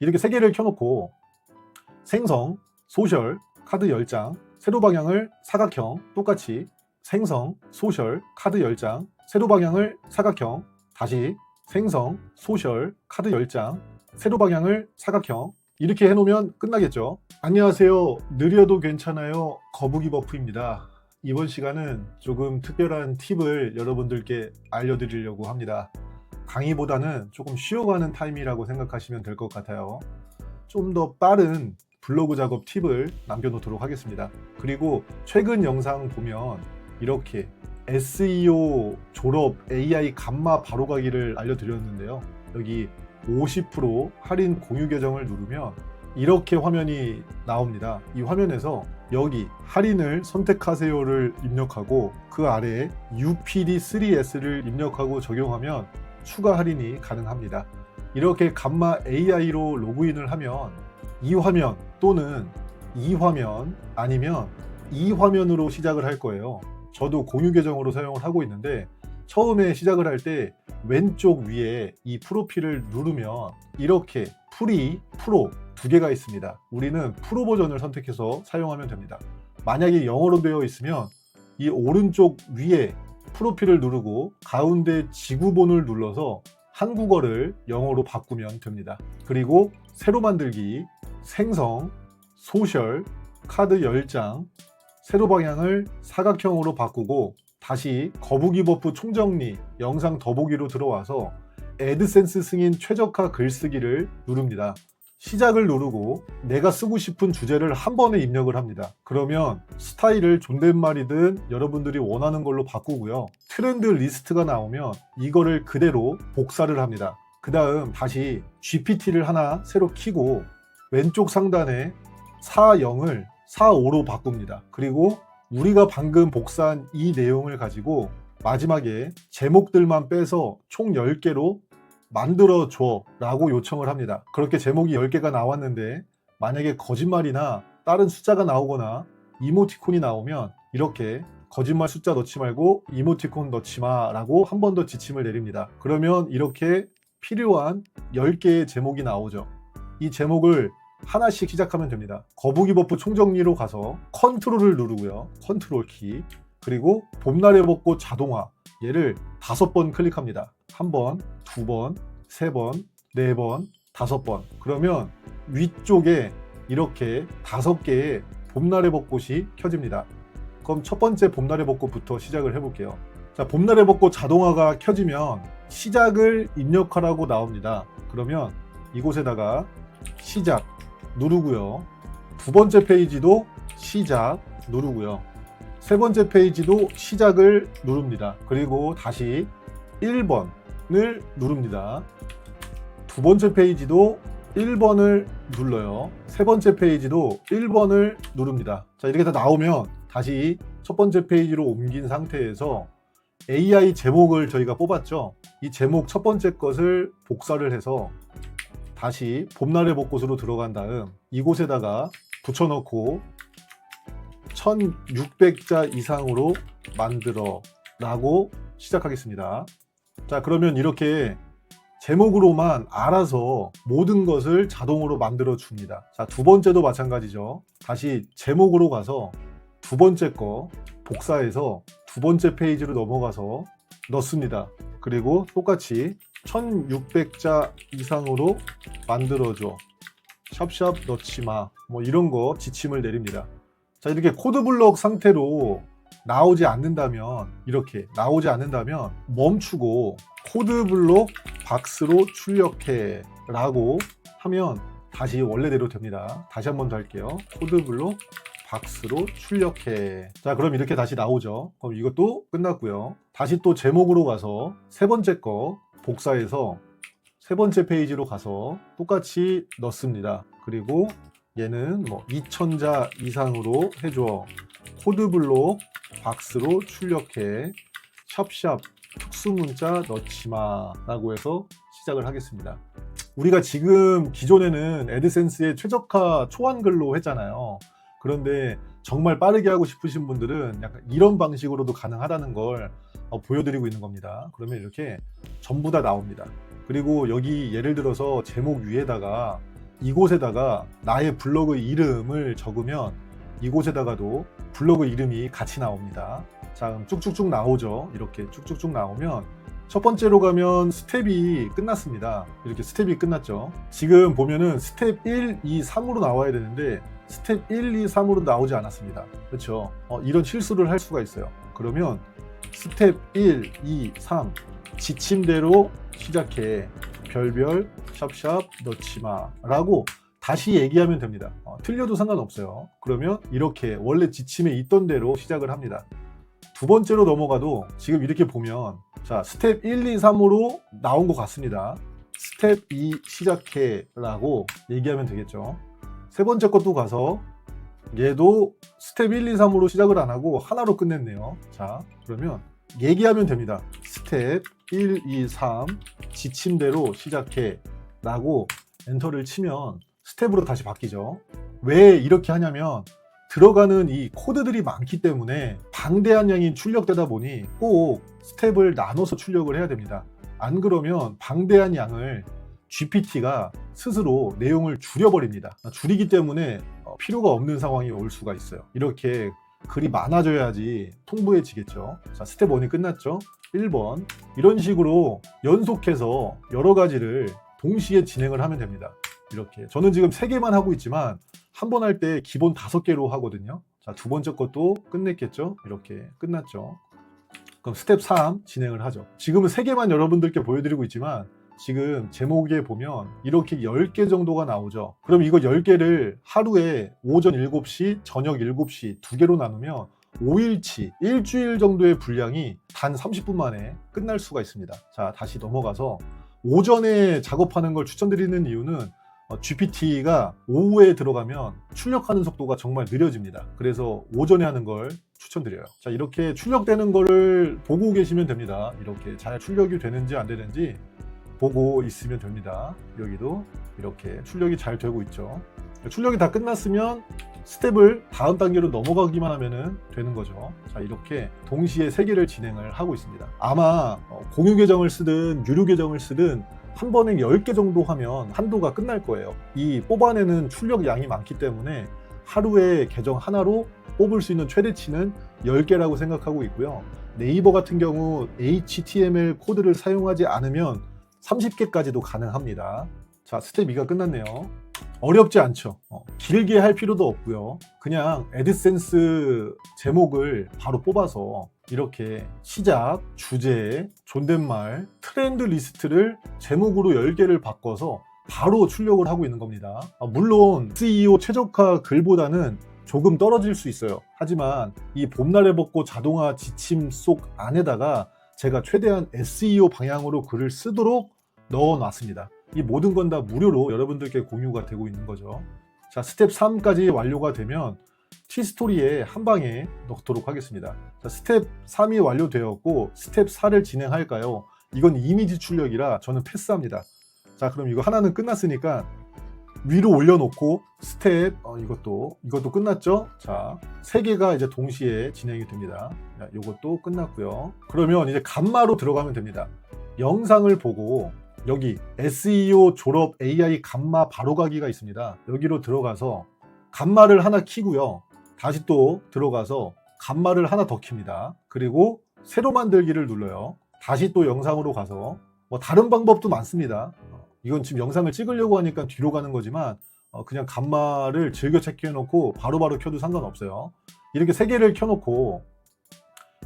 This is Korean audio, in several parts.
이렇게 세 개를 켜놓고 생성, 소셜, 카드 10장, 세로 방향을 사각형 똑같이 생성, 소셜, 카드 10장, 세로 방향을 사각형 다시 생성, 소셜, 카드 10장, 세로 방향을 사각형 이렇게 해놓으면 끝나겠죠. 안녕하세요. 느려도 괜찮아요. 거북이 버프입니다. 이번 시간은 조금 특별한 팁을 여러분들께 알려드리려고 합니다. 강의보다는 조금 쉬어가는 타임이라고 생각하시면 될 것 같아요. 좀 더 빠른 블로그 작업 팁을 남겨놓도록 하겠습니다. 그리고 최근 영상 보면 이렇게 SEO 졸업 AI 감마 바로가기를 알려드렸는데요. 여기 50% 할인 공유 계정을 누르면 이렇게 화면이 나옵니다. 이 화면에서 여기 할인을 선택하세요를 입력하고 그 아래에 UPD3S를 입력하고 적용하면 추가 할인이 가능합니다. 이렇게 감마 AI로 로그인을 하면 이 화면 또는 이 화면 아니면 이 화면으로 시작을 할 거예요. 저도 공유 계정으로 사용을 하고 있는데 처음에 시작을 할 때 왼쪽 위에 이 프로필을 누르면 이렇게 프리, 프로 두 개가 있습니다. 우리는 프로 버전을 선택해서 사용하면 됩니다. 만약에 영어로 되어 있으면 이 오른쪽 위에 프로필을 누르고 가운데 지구본을 눌러서 한국어를 영어로 바꾸면 됩니다. 그리고 새로 만들기, 생성, 소셜, 카드 10장, 세로 방향을 사각형으로 바꾸고 다시 거북이 버프 총정리 영상 더보기로 들어와서 애드센스 승인 최적화 글쓰기를 누릅니다. 시작을 누르고 내가 쓰고 싶은 주제를 한 번에 입력을 합니다. 그러면 스타일을 존댓말이든 여러분들이 원하는 걸로 바꾸고요. 트렌드 리스트가 나오면 이거를 그대로 복사를 합니다. 그 다음 다시 GPT를 하나 새로 키고 왼쪽 상단에 40을 45로 바꿉니다. 그리고 우리가 방금 복사한 이 내용을 가지고 마지막에 제목들만 빼서 총 10개로 만들어 줘 라고 요청을 합니다. 그렇게 제목이 10개가 나왔는데 만약에 거짓말이나 다른 숫자가 나오거나 이모티콘이 나오면 이렇게 거짓말 숫자 넣지 말고 이모티콘 넣지 마 라고 한 번 더 지침을 내립니다. 그러면 이렇게 필요한 10개의 제목이 나오죠. 이 제목을 하나씩 시작하면 됩니다. 거북이 버프 총정리로 가서 컨트롤을 누르고요. 컨트롤 키. 그리고 봄날의 벚꽃 자동화. 얘를 다섯 번 클릭합니다. 한 번, 두 번, 세 번, 네 번, 다섯 번. 그러면 위쪽에 이렇게 다섯 개의 봄날의 벚꽃이 켜집니다. 그럼 첫 번째 봄날의 벚꽃부터 시작을 해볼게요. 자, 봄날의 벚꽃 자동화가 켜지면 시작을 입력하라고 나옵니다. 그러면 이곳에다가 시작 누르고요. 두 번째 페이지도 시작 누르고요. 세 번째 페이지도 시작을 누릅니다. 그리고 다시 1번 을 누릅니다. 두 번째 페이지도 1번을 눌러요. 세 번째 페이지도 1번을 누릅니다. 자, 이렇게 다 나오면 다시 첫 번째 페이지로 옮긴 상태에서 AI 제목을 저희가 뽑았죠. 이 제목 첫 번째 것을 복사를 해서 다시 봄날의 벚꽃으로 들어간 다음 이곳에다가 붙여넣고 1600자 이상으로 만들어 라고 시작하겠습니다. 자, 그러면 이렇게 제목으로만 알아서 모든 것을 자동으로 만들어 줍니다. 자, 두 번째도 마찬가지죠. 다시 제목으로 가서 두 번째 거 복사해서 두 번째 페이지로 넘어가서 넣습니다. 그리고 똑같이 1600자 이상으로 만들어줘. 샵샵 넣지 마. 뭐 이런 거 지침을 내립니다. 자, 이렇게 코드블럭 상태로 나오지 않는다면, 이렇게 나오지 않는다면 멈추고 코드 블록 박스로 출력해 라고 하면 다시 원래대로 됩니다. 다시 한 번 더 할게요. 코드 블록 박스로 출력해. 자, 그럼 이렇게 다시 나오죠. 그럼 이것도 끝났고요. 다시 또 제목으로 가서 세 번째 거 복사해서 세 번째 페이지로 가서 똑같이 넣습니다. 그리고 얘는 뭐 2000자 이상으로 해줘. 코드 블록 박스로 출력해. 샵샵 특수문자 넣지마 라고 해서 시작을 하겠습니다. 우리가 지금 기존에는 애드센스의 최적화 초안글로 했잖아요. 그런데 정말 빠르게 하고 싶으신 분들은 약간 이런 방식으로도 가능하다는 걸 어, 보여드리고 있는 겁니다. 그러면 이렇게 전부 다 나옵니다. 그리고 여기 예를 들어서 제목 위에다가 이곳에다가 나의 블로그 이름을 적으면 이곳에다가도 블로그 이름이 같이 나옵니다. 자, 그럼 쭉쭉쭉 나오죠. 이렇게 쭉쭉쭉 나오면 첫 번째로 가면 스텝이 끝났습니다. 이렇게 스텝이 끝났죠. 지금 보면은 스텝 1, 2, 3으로 나와야 되는데 스텝 1, 2, 3으로 나오지 않았습니다. 그렇죠? 어, 이런 실수를 할 수가 있어요. 그러면 스텝 1, 2, 3 지침대로 시작해 별별 샵샵 넣지마 라고 다시 얘기하면 됩니다. 어, 틀려도 상관없어요. 그러면 이렇게 원래 지침에 있던 대로 시작을 합니다. 두 번째로 넘어가도 지금 이렇게 보면 자 스텝 1, 2, 3으로 나온 것 같습니다. 스텝 2 시작해 라고 얘기하면 되겠죠. 세 번째 것도 가서 얘도 스텝 1, 2, 3으로 시작을 안 하고 하나로 끝냈네요. 자 그러면 얘기하면 됩니다. 스텝 1, 2, 3 지침대로 시작해 라고 엔터를 치면 스텝으로 다시 바뀌죠. 왜 이렇게 하냐면 들어가는 이 코드들이 많기 때문에 방대한 양이 출력되다 보니 꼭 스텝을 나눠서 출력을 해야 됩니다. 안 그러면 방대한 양을 GPT가 스스로 내용을 줄여버립니다. 줄이기 때문에 어, 필요가 없는 상황이 올 수가 있어요. 이렇게 글이 많아져야지 통보해지겠죠. 자, 스텝 1이 끝났죠. 1번. 이런 식으로 연속해서 여러 가지를 동시에 진행을 하면 됩니다. 이렇게. 저는 지금 3개만 하고 있지만 한 번 할 때 기본 5개로 하거든요. 자, 두 번째 것도 끝냈겠죠? 이렇게 끝났죠. 그럼 스텝 3 진행을 하죠. 지금은 3개만 여러분들께 보여드리고 있지만 지금 제목에 보면 이렇게 10개 정도가 나오죠. 그럼 이거 10개를 하루에 오전 7시, 저녁 7시 두 개로 나누면 5일치, 일주일 정도의 분량이 단 30분 만에 끝날 수가 있습니다. 자, 다시 넘어가서 오전에 작업하는 걸 추천드리는 이유는 GPT가 오후에 들어가면 출력하는 속도가 정말 느려집니다. 그래서 오전에 하는 걸 추천드려요. 자, 이렇게 출력되는 거를 보고 계시면 됩니다. 이렇게 잘 출력이 되는지 안 되는지 보고 있으면 됩니다. 여기도 이렇게 출력이 잘 되고 있죠. 출력이 다 끝났으면 스텝을 다음 단계로 넘어가기만 하면 되는 거죠. 자, 이렇게 동시에 세 개를 진행을 하고 있습니다. 아마 어, 공유 계정을 쓰든 유료 계정을 쓰든 한 번에 10개 정도 하면 한도가 끝날 거예요. 이 뽑아내는 출력 양이 많기 때문에 하루에 계정 하나로 뽑을 수 있는 최대치는 10개라고 생각하고 있고요. 네이버 같은 경우 HTML 코드를 사용하지 않으면 30개까지도 가능합니다. 자, 스텝 2가 끝났네요. 어렵지 않죠. 어, 길게 할 필요도 없고요. 그냥 애드센스 제목을 바로 뽑아서 이렇게 시작, 주제, 존댓말, 트렌드 리스트를 제목으로 10개를 바꿔서 바로 출력을 하고 있는 겁니다. 아, 물론 SEO 최적화 글보다는 조금 떨어질 수 있어요. 하지만 이 봄날에 벗고 자동화 지침 속 안에다가 제가 최대한 SEO 방향으로 글을 쓰도록 넣어 놨습니다. 이 모든 건 다 무료로 여러분들께 공유가 되고 있는 거죠. 자, 스텝 3까지 완료가 되면 티스토리에 한 방에 넣도록 하겠습니다. 자, 스텝 3이 완료되었고 스텝 4를 진행할까요? 이건 이미지 출력이라 저는 패스합니다. 자, 그럼 이거 하나는 끝났으니까 위로 올려놓고 스텝 어, 이것도 이것도 끝났죠? 자, 세 개가 이제 동시에 진행이 됩니다. 자, 이것도 끝났고요. 그러면 이제 감마로 들어가면 됩니다. 영상을 보고 여기 SEO 졸업 AI 감마 바로가기가 있습니다. 여기로 들어가서 감마를 하나 키고요. 다시 또 들어가서 감마를 하나 더 킵니다. 그리고 새로 만들기를 눌러요. 다시 또 영상으로 가서 뭐 다른 방법도 많습니다. 어, 이건 지금 영상을 찍으려고 하니까 뒤로 가는 거지만 어, 그냥 감마를 즐겨 찾기 해놓고 바로 바로 켜도 상관없어요. 이렇게 세 개를 켜놓고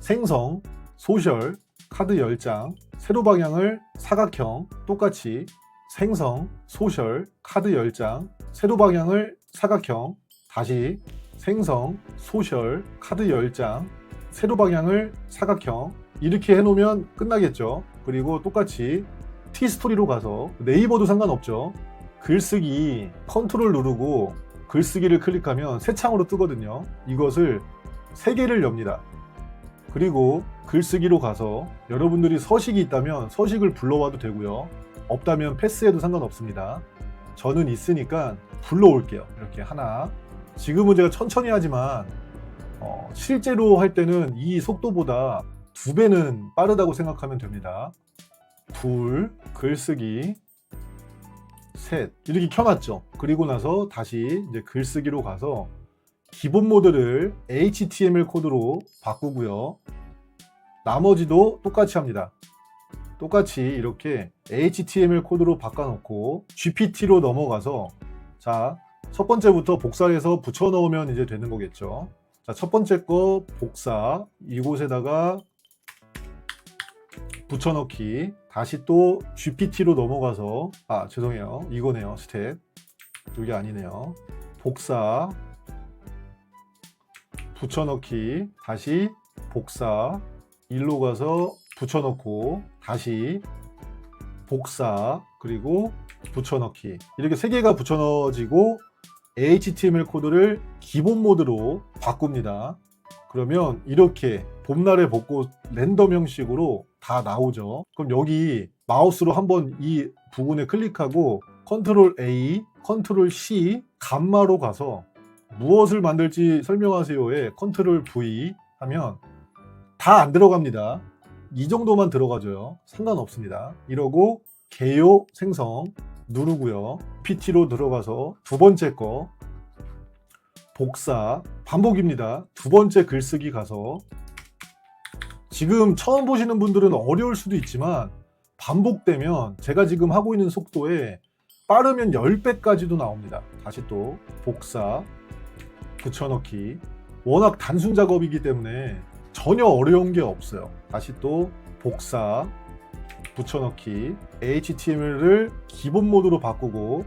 생성, 소셜, 카드 10장, 세로 방향을 사각형 똑같이 생성, 소셜, 카드 10장, 세로 방향을 사각형 다시 생성, 소셜, 카드 10장, 세로 방향을 사각형 이렇게 해놓으면 끝나겠죠. 그리고 똑같이 티스토리로 가서 네이버도 상관없죠. 글쓰기 컨트롤 누르고 글쓰기를 클릭하면 새 창으로 뜨거든요. 이것을 세 개를 엽니다. 그리고 글쓰기로 가서 여러분들이 서식이 있다면 서식을 불러와도 되고요. 없다면 패스해도 상관없습니다. 저는 있으니까 불러올게요. 이렇게 하나. 지금은 제가 천천히 하지만 어, 실제로 할 때는 이 속도보다 두 배는 빠르다고 생각하면 됩니다. 둘, 글쓰기. 셋 이렇게 켜놨죠. 그리고 나서 다시 이제 글쓰기로 가서 기본 모드를 HTML 코드로 바꾸고요. 나머지도 똑같이 합니다. 똑같이 이렇게 HTML 코드로 바꿔놓고 GPT로 넘어가서 자, 첫 번째부터 복사해서 붙여 넣으면 이제 되는 거겠죠. 자, 첫 번째 거 복사. 이곳에다가 붙여넣기. 다시 또 GPT로 넘어가서 아 죄송해요. 이거네요 스텝. 이게 아니네요. 복사. 붙여넣기. 다시 복사. 일로 가서 붙여넣고 다시 복사. 그리고 붙여넣기. 이렇게 세 개가 붙여넣어지고 HTML 코드를 기본 모드로 바꿉니다. 그러면 이렇게 봄날의 벚꽃 랜덤 형식으로 다 나오죠. 그럼 여기 마우스로 한번 이 부분에 클릭하고 컨트롤 A, 컨트롤 C, 감마로 가서 무엇을 만들지 설명하세요에 컨트롤 V 하면 다 안 들어갑니다. 이 정도만 들어가줘요. 상관없습니다. 이러고 개요 생성 누르고요. PT로 들어가서 두 번째 거 복사 반복입니다. 두 번째 글쓰기 가서 지금 처음 보시는 분들은 어려울 수도 있지만 반복되면 제가 지금 하고 있는 속도에 빠르면 10배까지도 나옵니다. 다시 또 복사 붙여넣기 워낙 단순 작업이기 때문에 전혀 어려운 게 없어요. 다시 또 복사 붙여넣기 HTML을 기본 모드로 바꾸고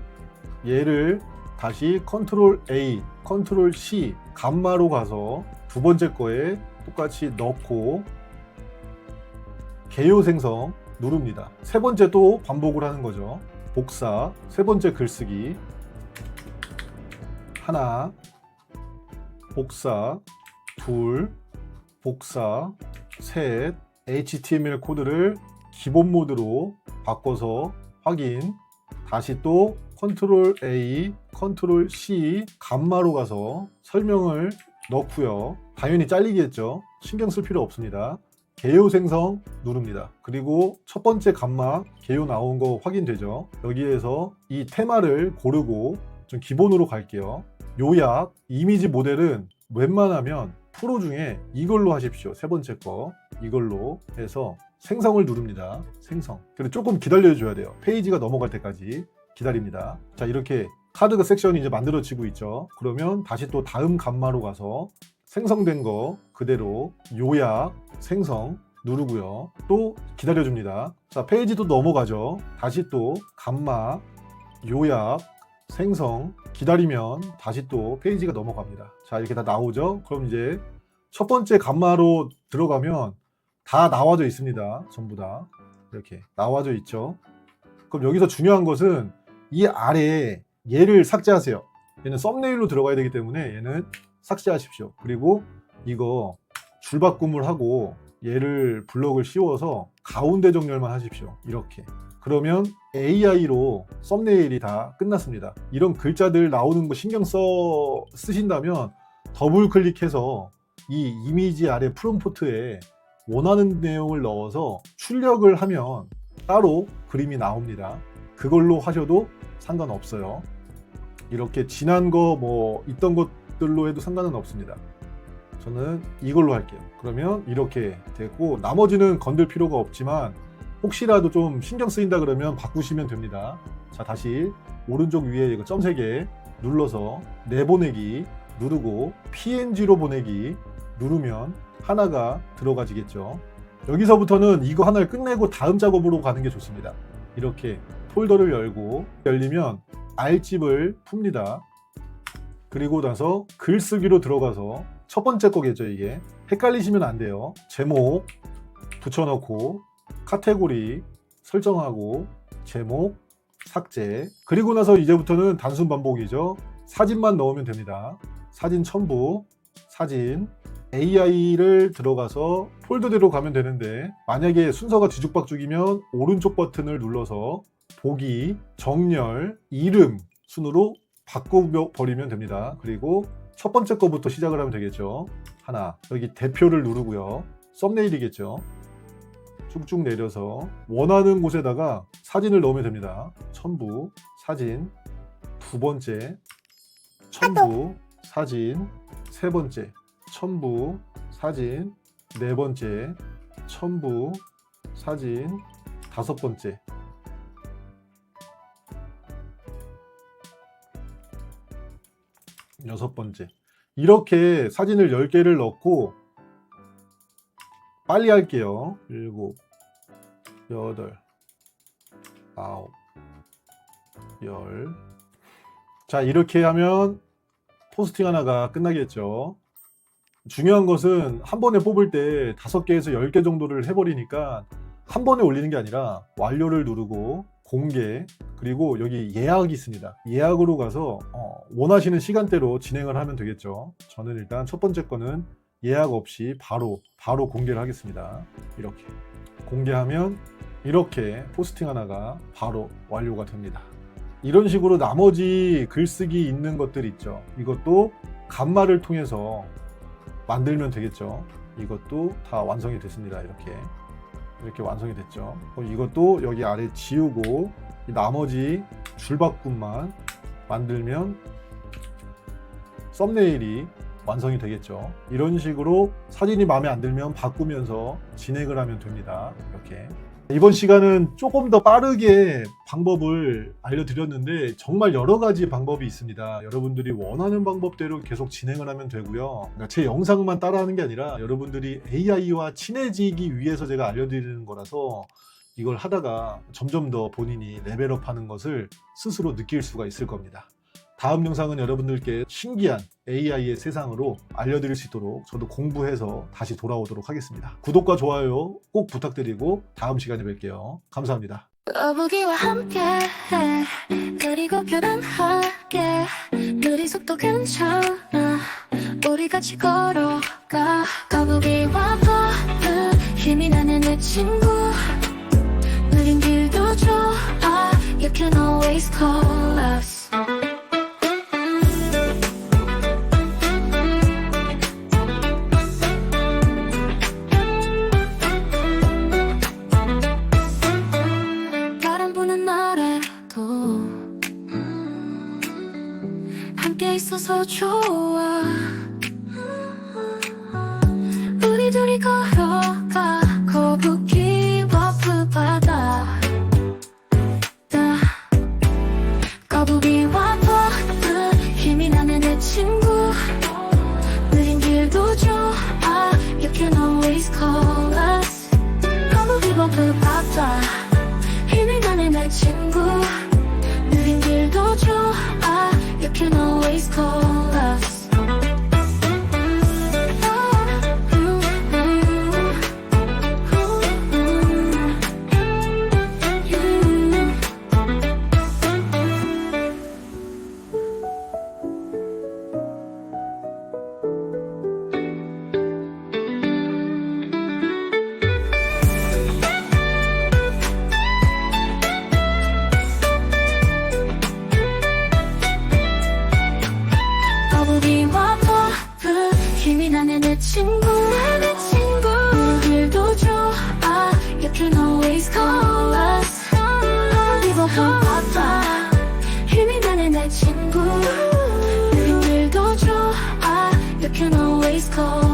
얘를 다시 컨트롤 A, 컨트롤 C 감마로 가서 두 번째 거에 똑같이 넣고 개요 생성 누릅니다. 세 번째 또 반복을 하는 거죠. 복사 세 번째 글쓰기 하나 복사 둘 복사 셋 HTML 코드를 기본 모드로 바꿔서 확인 다시 또 컨트롤 A, 컨트롤 C 감마로 가서 설명을 넣고요. 당연히 잘리겠죠. 신경 쓸 필요 없습니다. 개요 생성 누릅니다. 그리고 첫 번째 감마 개요 나온 거 확인되죠. 여기에서 이 테마를 고르고 좀 기본으로 갈게요. 요약 이미지 모델은 웬만하면 프로 중에 이걸로 하십시오. 세 번째 거 이걸로 해서 생성을 누릅니다. 생성. 그리고 조금 기다려 줘야 돼요. 페이지가 넘어갈 때까지 기다립니다. 자 이렇게 카드 섹션이 이제 만들어지고 있죠. 그러면 다시 또 다음 감마로 가서 생성된 거 그대로 요약 생성 누르고요. 또 기다려 줍니다. 자 페이지도 넘어가죠. 다시 또 감마 요약 생성 기다리면 다시 또 페이지가 넘어갑니다. 자 이렇게 다 나오죠. 그럼 이제 첫 번째 감마로 들어가면 다 나와져 있습니다. 전부 다 이렇게 나와져 있죠. 그럼 여기서 중요한 것은 이 아래에 얘를 삭제하세요. 얘는 썸네일로 들어가야 되기 때문에 얘는 삭제하십시오. 그리고 이거 줄바꿈을 하고 얘를 블럭을 씌워서 가운데 정렬만 하십시오. 이렇게. 그러면 AI로 썸네일이 다 끝났습니다. 이런 글자들 나오는 거 신경 써 쓰신다면 더블 클릭해서 이 이미지 아래 프롬프트에 원하는 내용을 넣어서 출력을 하면 따로 그림이 나옵니다. 그걸로 하셔도 상관없어요. 이렇게 지난 거 뭐 있던 것들로 해도 상관은 없습니다. 저는 이걸로 할게요. 그러면 이렇게 되고 나머지는 건들 필요가 없지만 혹시라도 좀 신경 쓰인다 그러면 바꾸시면 됩니다. 자 다시 오른쪽 위에 이거 점 3개 눌러서 내보내기 누르고 PNG로 보내기 누르면 하나가 들어가지겠죠. 여기서부터는 이거 하나를 끝내고 다음 작업으로 가는 게 좋습니다. 이렇게 폴더를 열고 열리면 R집을 풉니다. 그리고 나서 글쓰기로 들어가서 첫 번째 거겠죠 이게 헷갈리시면 안 돼요 제목 붙여넣고 카테고리 설정하고 제목 삭제 그리고 나서 이제부터는 단순 반복이죠 사진만 넣으면 됩니다 사진 첨부 사진 AI를 들어가서 폴더대로 가면 되는데 만약에 순서가 뒤죽박죽이면 오른쪽 버튼을 눌러서 보기, 정렬, 이름 순으로 바꿔 버리면 됩니다. 그리고 첫 번째 거부터 시작을 하면 되겠죠. 하나, 여기 대표를 누르고요. 썸네일이겠죠. 쭉쭉 내려서 원하는 곳에다가 사진을 넣으면 됩니다. 첨부, 사진 두 번째 첨부 사진 세 번째 첨부 사진 네 번째 첨부 사진 다섯 번째 여섯 번째 이렇게 사진을 10개를 넣고 빨리 할게요. 일곱, 여덟, 아홉, 열. 자, 이렇게 하면 포스팅 하나가 끝나겠죠. 중요한 것은 한 번에 뽑을 때 다섯 개에서 열 개 정도를 해버리니까 한 번에 올리는 게 아니라 완료를 누르고 공개 그리고 여기 예약이 있습니다. 예약으로 가서 어, 원하시는 시간대로 진행을 하면 되겠죠. 저는 일단 첫 번째 거는 예약 없이 바로 바로 공개를 하겠습니다. 이렇게 공개하면 이렇게 포스팅 하나가 바로 완료가 됩니다. 이런 식으로 나머지 글쓰기 있는 것들 있죠. 이것도 간말을 통해서 만들면 되겠죠. 이것도 다 완성이 됐습니다. 이렇게 이렇게 완성이 됐죠. 이것도 여기 아래 지우고 이 나머지 줄바꿈만 만들면 썸네일이 완성이 되겠죠. 이런 식으로 사진이 마음에 안 들면 바꾸면서 진행을 하면 됩니다. 이렇게. 이번 시간은 조금 더 빠르게 방법을 알려드렸는데 정말 여러 가지 방법이 있습니다. 여러분들이 원하는 방법대로 계속 진행을 하면 되고요. 그러니까 제 영상만 따라하는 게 아니라 여러분들이 AI와 친해지기 위해서 제가 알려드리는 거라서 이걸 하다가 점점 더 본인이 레벨업 하는 것을 스스로 느낄 수가 있을 겁니다. 다음 영상은 여러분들께 신기한 AI의 세상으로 알려드릴 수 있도록 저도 공부해서 다시 돌아오도록 하겠습니다. 구독과 좋아요 꼭 부탁드리고 다음 시간에 뵐게요. 감사합니다. 거북이와 함께 그리고 편안하게. 느린 속도 괜찮아. 우리 같이 걸어가. 거북이와 버프. 힘이 나는 내 친구. 느린 길도 좋아. You can always call us 거북이와 푸바다. 힘이 나는 내 친구 처음 힘이 나는 내 친구 늘, 늘도 좋아 You can always call